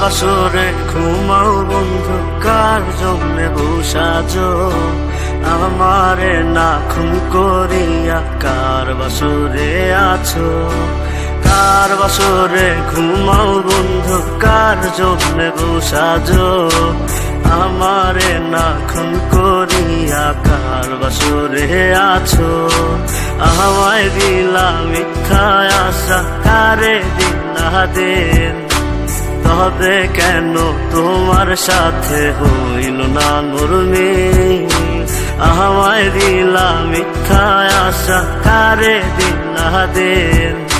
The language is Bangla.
বাসরে ঘুমাও বন্ধু, কার জন্যে বসাজ আমারে না খুন করিয়া কার বাসরে আছো? কার বাসরে ঘুমাও বন্ধু, কার জন্যে বসাজ আমারে না খুন করিয়া কার বাসরে আছো? আমায় দিলা মিথ্যা আশা, কারে দেন? তবে কেন? তোমার সাথে হইল না নুরমি। আমায় দিলা মিথ্যা আশা কারে দিলা দেন?